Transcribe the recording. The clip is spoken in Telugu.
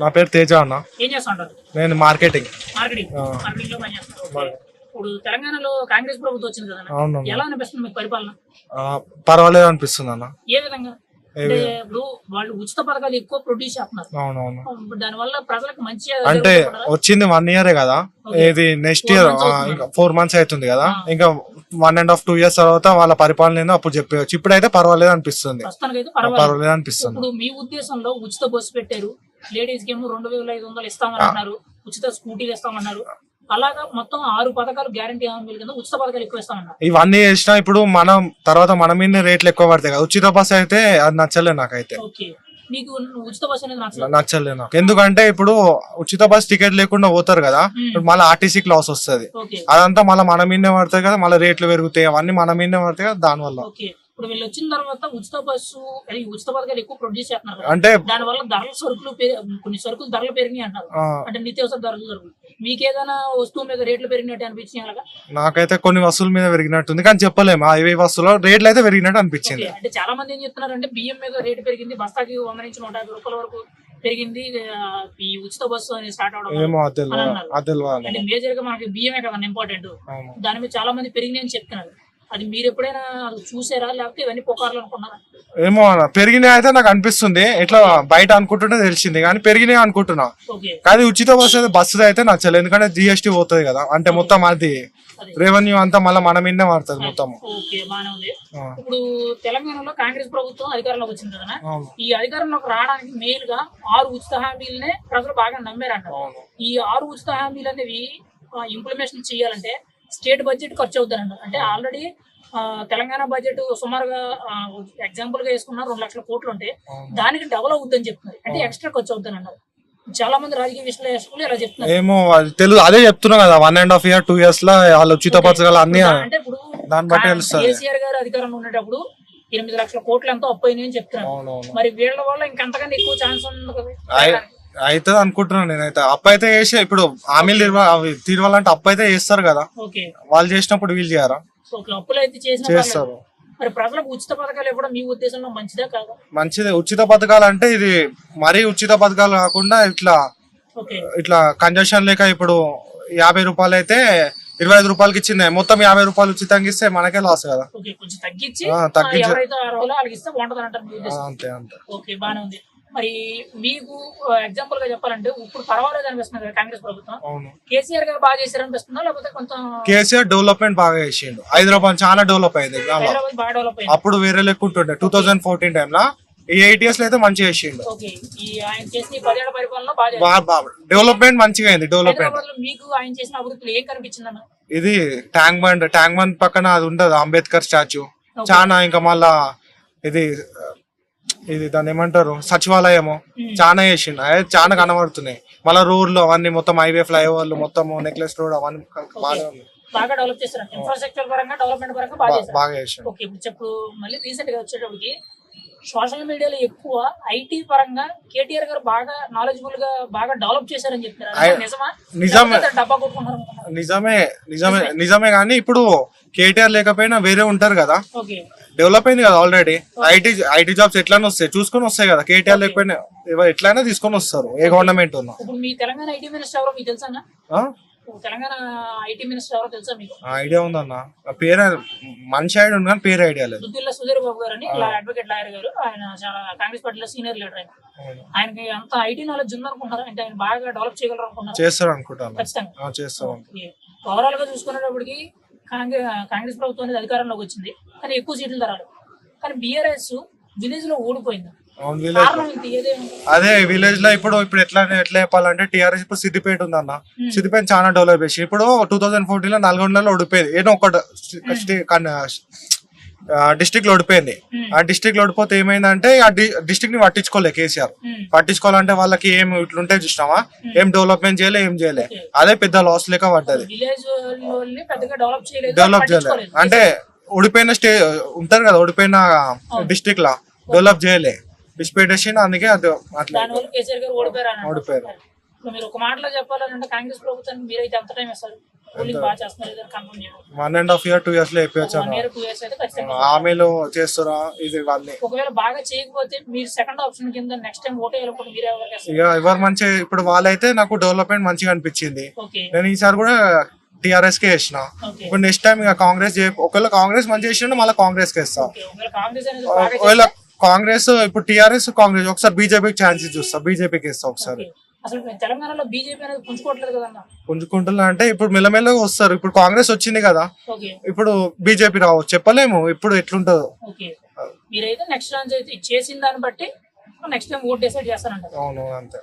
నా పేరు తేజ అన్న. ఏం చేస్తా ఉంటారు నేను మార్కెటింగ్. మార్కెటింగ్. ఆ. మార్కెటింగ్లో పనిచేస్తారు ఓకే. ఇప్పుడు తెలంగాణలో కాంగ్రెస్ ప్రభుత్వం వచ్చింది కదా అవునన్న. ఎలా అనిపిస్తుంది మీకు పరిపాలన? ఆ, పర్వాలేదు అనిపిస్తుంది అన్న ఏ విధంగా? అంటే ఇప్పుడు వాళ్ళు ఉచిత పథకాలు ఎక్కువ ప్రొడ్యూస్ చేస్తున్నారు. అవునవును. దాని వల్ల ప్రజలకు మంచి అంటే వచ్చింది వన్ ఇయరే కదా? ఇది నెక్స్ట్ ఇయర్. ఇంకా ఫోర్ మంత్స్ అవుతుంది కదా? ఇంకా one and half two years తర్వాత వాళ్ళ పరిపాలన ఏందో అప్పుడు చెప్పవచ్చు ఇప్పుడైతే పర్వాలేదు అనిపిస్తుంది. పర్వాలేదు. అనిపిస్తుంది. ఇప్పుడు మీ ఉద్దేశంలో ఉచిత బస్సు పెట్టారు. లేడీస్కి ఏమో రెండు వేల ఐదు వందలు ఇస్తామని అన్నారు. ఉచిత స్కూటీలు ఇస్తామన్నారు. అలాగా మొత్తం ఆరు పథకాలు గ్యారంటీ హామీల కింద ఉచిత పథకాలు ఎక్కువ ఇస్తామన్నారు. ఇవన్నీ చేసినా ఇప్పుడు మనం తర్వాత మన మీద రేట్లు ఎక్కువ పడతాయి కదా. ఉచిత బస్ అయితే అది నచ్చలేదు నాకైతే. ఓకే. మీకు ఉచిత బస్సు అనేది నచ్చలేదు నచ్చలేదు నాకు. ఎందుకంటే ఇప్పుడు ఉచిత బస్ టికెట్ లేకుండా పోతారు కదా. ఇప్పుడు మళ్ళీ ఆర్టీసీకి లాస్ వస్తుంది. ఓకే. అదంతా మళ్ళీ మన మీదే పడతాయి కదా. మళ్ళీ రేట్లు పెరుగుతాయి. అవన్నీ మన మీదే పడతాయి కదా దానివల్ల. ఓకే. ఇప్పుడు వీళ్ళు వచ్చిన తర్వాత ఉచిత బస్సు ఉచిత పథకాలు ఎక్కువ ప్రొడ్యూస్ చేస్తున్నారు. అంటే దాని వల్ల ధరల సరుకులు కొన్ని సరుకులు ధరలు పెరిగినాయి అంటారు అంటే నిత్యావసర ధరలు సరుకులు మీకు ఏదైనా వస్తువు మీద రేట్లు పెరిగినట్టు అలాగా? నాకైతే కొన్ని వస్తువుల మీద పెరిగినట్టుంది కానీ చెప్పలేము. ఆ ఇవి వస్తువులు రేట్లు అయితే పెరిగినట్టు అనిపించింది. అంటే చాలా మంది ఏం చెప్తున్నారు అంటే బియ్యం మీద రేటు పెరిగింది బస్తాకి వంద నుంచి నూట యాభై రూపాయల వరకు పెరిగింది ఈ ఉచిత బస్సు అనేది స్టార్ట్ అవడం అని మేజర్గా మనకి బియ్యమే కదా ఇంపార్టెంట్. దాని మీద చాలా మంది పెరిగినాయి అని చెప్తున్నారు. అది మీరు ఎప్పుడైనా చూసారా? లేకపోతే ఇవన్నీ పుకార్లు అనుకున్నారా? ఏమో అన్న పెరిగినాయి అయితే నాకు అనిపిస్తుంది. ఇట్లా బయట అనుకుంటుంటే తెలిసింది. కానీ పెరిగినాయి అనుకుంటున్నా. కానీ ఉచిత బస్సు అయితే బస్సు అయితే నచ్చలేదు ఎందుకంటే జిఎస్టీ పోతుంది కదా. అంటే మొత్తం అది. రెవెన్యూ అంతా మళ్ళీ మన మీదే పడుతుంది మొత్తం ఇప్పుడు తెలంగాణలో కాంగ్రెస్ ప్రభుత్వం అధికారంలోకి వచ్చింది కదా ఈ అధికారంలోకి రావడానికి మెయిన్గా ఆరు ఉచిత హామీలనే ప్రజలు బాగా నమ్మారంట. ఈ ఆరు ఉచిత హామీలు అనేవి ఇంప్లిమెంటేషన్ చేయాలంటే స్టేట్ బడ్జెట్ ఖర్చు అవుతారంట అంటే ఆల్రెడీ తెలంగాణ బడ్జెట్ సుమారుగా ఎగ్జాంపుల్గా వేసుకున్న రెండు లక్షల కోట్లు ఉంటే. దానికి డబుల్ అవుద్దని చెప్తున్నారు. అంటే ఎక్స్ట్రా ఖర్చు అవుతుంది అన్నారు చాలా మంది రాజకీయ విశ్లేషకులు ఇలా చెప్తున్నారు. ఏమో అది తెలుగు అదే చెప్తున్నా కదా one and half year two ఇయర్స్లో వాళ్ళ ఉచిత పథకాలు అన్ని అంటే ఇప్పుడు దాన్ని బట్టి తెలుస్తది. కేసీఆర్ గారు అధికారంలో ఉండేటప్పుడు ఎనిమిది లక్షల కోట్లు ఎంతో అప్పు అని చెప్తున్నారు మరి వీళ్ళ వల్ల ఇంకంతకన్నా ఎక్కువ ఛాన్స్ ఉంది కదా? అవుతుంది అనుకుంటున్నాను నేనైతే. అప్పు అయితే చేసే ఇప్పుడు హామీలు తీరవ- అవి తీరవాలంటే అప్పు అయితే చేస్తారు కదా. ఓకే. వాళ్ళు చేసినప్పుడు వీళ్ళు చేయరా ఓకే అప్పులు అయితే చేసిన చేస్తారు. మరి ప్రజలకు ఉచిత పథకాలు ఇవ్వడం మీ ఉద్దేశంలో మంచిదా కాదా? మంచిది. ఉచిత పథకాలు అంటే ఇది మరీ ఉచిత పథకాలు కాకుండా ఇట్లా ఓకే. ఇట్లా కంజెషన్ లేక ఇప్పుడు యాభై రూపాయలు అయితే ఇరవై ఐదు రూపాయలకి ఇచ్చింది. మొత్తం యాభై రూపాయలు ఉచితంగా ఇస్తే మనకే లాస్ కదా. ఓకే. కొంచెం తగ్గించి ఆ, ఆ, తగ్గించి- ఎవరైతే అర్హులో వాళ్ళకి ఇస్తే బాగుంటుంది అంటారు మీ ఆ, ఉద్దేశం అంతే అంతే. ఓకే బాగానే ఉంది. మరి మీకు ఎగ్జాంపుల్గా చెప్పాలంటే ఇప్పుడు పర్వాలేదు అనిపిస్తుంది కదా కాంగ్రెస్ ప్రభుత్వం. కేసీఆర్ గారు బాగా చేశారు అనిపిస్తుందా లేకపోతే కొంచెం కేసీఆర్ డెవలప్మెంట్ బాగా చేసిండు. హైదరాబాద్ చాలా డెవలప్ అయింది బాగా డెవలప్ అయింది. అప్పుడు వేరే లెక్క ఉంటుండే. టూ థౌజండ్ ఫోర్టీన్ టైంలో ఈ ఎయిట్ ఇయర్స్లో అయితే మంచిగా చేసిండు. డెవలప్మెంట్ మంచిగా అయింది డెవలప్మెంట్. లో మీకు ఆయన చేసిన అభివృద్ధిలో ఏం కనిపించింది ఇది ట్యాంక్ బండ్ ట్యాంక్ బండ్ పక్కన అది ఉండదు అంబేద్కర్ స్టాచ్యూ. చాలా ఇంకా మళ్ళా ఇది ఇది దాన్ని ఏమంటారు? సచివాలయము. చాలా చేసిండు. అదే చాలా కనబడుతున్నాయి. మళ్ళా రోడ్లు అవన్నీ మొత్తం హైవే ఫ్లైఓవర్లు మొత్తం నెక్లెస్ రోడ్ అవన్నీ బాగా ఉన్నాయి. బాగా డెవలప్ చేశారు. ఇన్ఫ్రాస్ట్రక్చర్ పరంగా డెవలప్మెంట్ పరంగా బాగా బా- చేశారు. బాగా చేసిండు. ఓకే ఇప్పుడు చెప్పు మళ్ళీ రీసెంట్గా వచ్చేటప్పటికి సోషల్ మీడియాలో ఎక్కువ ఐటీ పరంగా కేటీఆర్ గారు బాగా నాలెడ్జబుల్గా బాగా డెవలప్ చేశారని చెప్తున్నారు నిజమా? నిజమే. డబ్బా కొట్టుకుంటారు? నిజమే నిజమే. నిజమే కానీ ఇప్పుడు కేటీఆర్ లేకపోయినా వేరే ఉంటారు కదా. డెవలప్ అయింది కదా ఆల్రెడీ ఐటీ ఐటీ జాబ్స్ ఎట్లానే వస్తాయి. చూసుకొని వస్తాయి కదా. కేటీఆర్ లేకపోయినా ఎట్లయినా తీసుకొని వస్తారు. ఏ గవర్నమెంట్ ఉన్నా. ఇప్పుడు మీ తెలంగాణ ఐటీ మినిస్టర్ ఎవరో మీకు తెలుసా అన్న? ఆ? తెలంగాణ ఐటీ మినిస్టర్ ఎవరో తెలుసా మీకు? ఆ ఐడియా ఉందన్న. పేరు మనిషి ఐడియా ఉంది కానీ పేరు ఐడియా లేదు. సుధీర్ బాబు గారు అని అడ్వకేట్ లాయర్ గారు. ఆయన చాలా కాంగ్రెస్ పార్టీలో సీనియర్ లీడర్ ఆయన. ఆయనకి అంత ఐటీ నాలెడ్జ్ ఉందనుకుంటున్నారు అంటే ఆయన బాగా డెవలప్ చేయగలరు అనుకుంటున్నారు? చేస్తారు అనుకుంటాను. ఖచ్చితంగా. ఓవరాల్గా చూసుకునేటప్పటికి కాంగ్రెస్ ప్రభుత్వం అనేది అధికారంలోకి వచ్చింది. కానీ ఎక్కువ సీట్లు తరాలు. కానీ బీఆర్ఎస్ విలేజ్లో ఓడిపోయింది అదే విలేజ్లో ఇప్పుడు ఇప్పుడు ఎట్లా ఎట్లా చెప్పాలంటే టిఆర్ఎస్ ఇప్పుడు సిద్దిపేట ఉందన్న. సిద్దిపేట చాలా డెవలప్ చేసి ఇప్పుడు టూ థౌసండ్ ఫోర్టీన్లో నల్గొండలో ఓడిపోయింది. ఏదో ఒక డిస్ట్రిక్ట్లో ఓడిపోయింది. ఆ డిస్ట్రిక్ట్లో ఓడిపోతే ఏమైందంటే ఆ డిస్ట్రిక్ట్ని పట్టించుకోలే కేసీఆర్. ఉమ్, పట్టించుకోవాలంటే వాళ్ళకి ఏం ఇట్లుంటే చూసినావా? ఏం డెవలప్మెంట్ చేయలే ఏం చేయలే. అదే పెద్ద లాస్ లెక్క పడ్డది. డెవలప్ చేయలేదు చేయలే. అంటే ఓడిపోయిన స్టే ఉంటారు కదా ఓడిపోయిన డిస్ట్రిక్ట్ లా. డెవలప్ చేయలే. విడిచిపెట్టేసి అందుకే అది అట్లా. ఓడిపోయారు మీరు ఒక మాటలో చెప్పాలంటే కాంగ్రెస్ ప్రభుత్వానికి మీరైతే ఎంత టైం ఇస్తారు? One and half year two ఇయర్స్లో ఖచ్చితంగా హామీలు చేస్తురా ఇది ఇవన్నీ. ఒకవేళ బాగా చేయకపోతే మీరు సెకండ్ ఆప్షన్ కింద నెక్స్ట్ టైం ఓటే వేయకపోతే మీరే ఎవరికి వేస్తారు. ఇక ఎవరు మంచి ఇప్పుడు వాళ్ళైతే నాకు డెవలప్మెంట్ మంచిగా అనిపించింది. నేను ఈసారి కూడా టిఆర్ఎస్ కే వేసిన ఇప్పుడు నెక్స్ట్ టైం ఇక కాంగ్రెస్ ఒకవేళ కాంగ్రెస్ మంచి చేసిండు మళ్ళీ కాంగ్రెస్కి వేస్తా ఒకవేళ కాంగ్రెస్ ఇప్పుడు టిఆర్ఎస్ కాంగ్రెస్ ఒకసారి బీజేపీకి ఛాన్సెస్ చూస్తా బీజేపీకి ఇస్తా ఒకసారి. అసలు తెలంగాణలో బీజేపీ అనేది పుంజుకోవట్లేదు కదన్న. పుంజుకుంటున్నా అంటే ఇప్పుడు మెల్లమెల్లగా వస్తారు. ఇప్పుడు కాంగ్రెస్ వచ్చింది కదా. ఓకే. ఇప్పుడు బీజేపీ రావచ్చు చెప్పలేము. ఇప్పుడు ఎట్లుంటుందో. ఓకే. మీరైతే నెక్స్ట్ లాంచ్ అయితే చేసిన దాన్ని బట్టి నెక్స్ట్ టైం ఓట్ డిసైడ్ చేస్తానంటారు అవును అంతే.